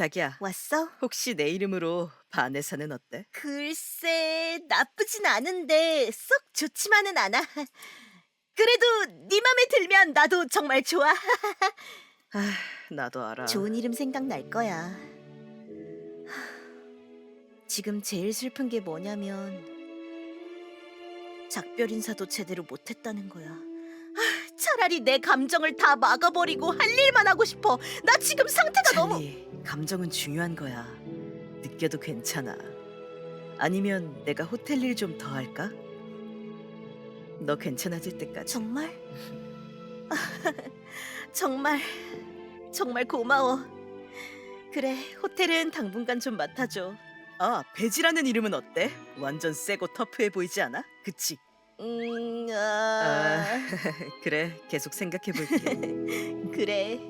자기야, 왔어? 혹시 내 이름으로 반에사는 어때? 글쎄, 나쁘진 않은데 썩 좋지만은 않아. 그래도 네 맘에 들면 나도 정말 좋아. 아, 나도 알아. 좋은 이름 생각날 거야. 지금 제일 슬픈 게 뭐냐면 작별 인사도 제대로 못했다는 거야. 아, 차라리 내 감정을 다 막아버리고 할 일만 하고 싶어. 나 지금 상태가 너무 찰리, 감정은 중요한 거야. 느껴도 괜찮아. 아니면 내가 호텔 일 좀 더 할까? 너 괜찮아질 때까지. 정말 정말 정말 고마워. 그래 호텔은 당분간 좀 맡아줘. 아, 배지라는 이름은 어때? 완전 세고 터프해 보이지 않아? 그치? 음, 아, 아, 그래. 계속 생각해 볼게. 그래.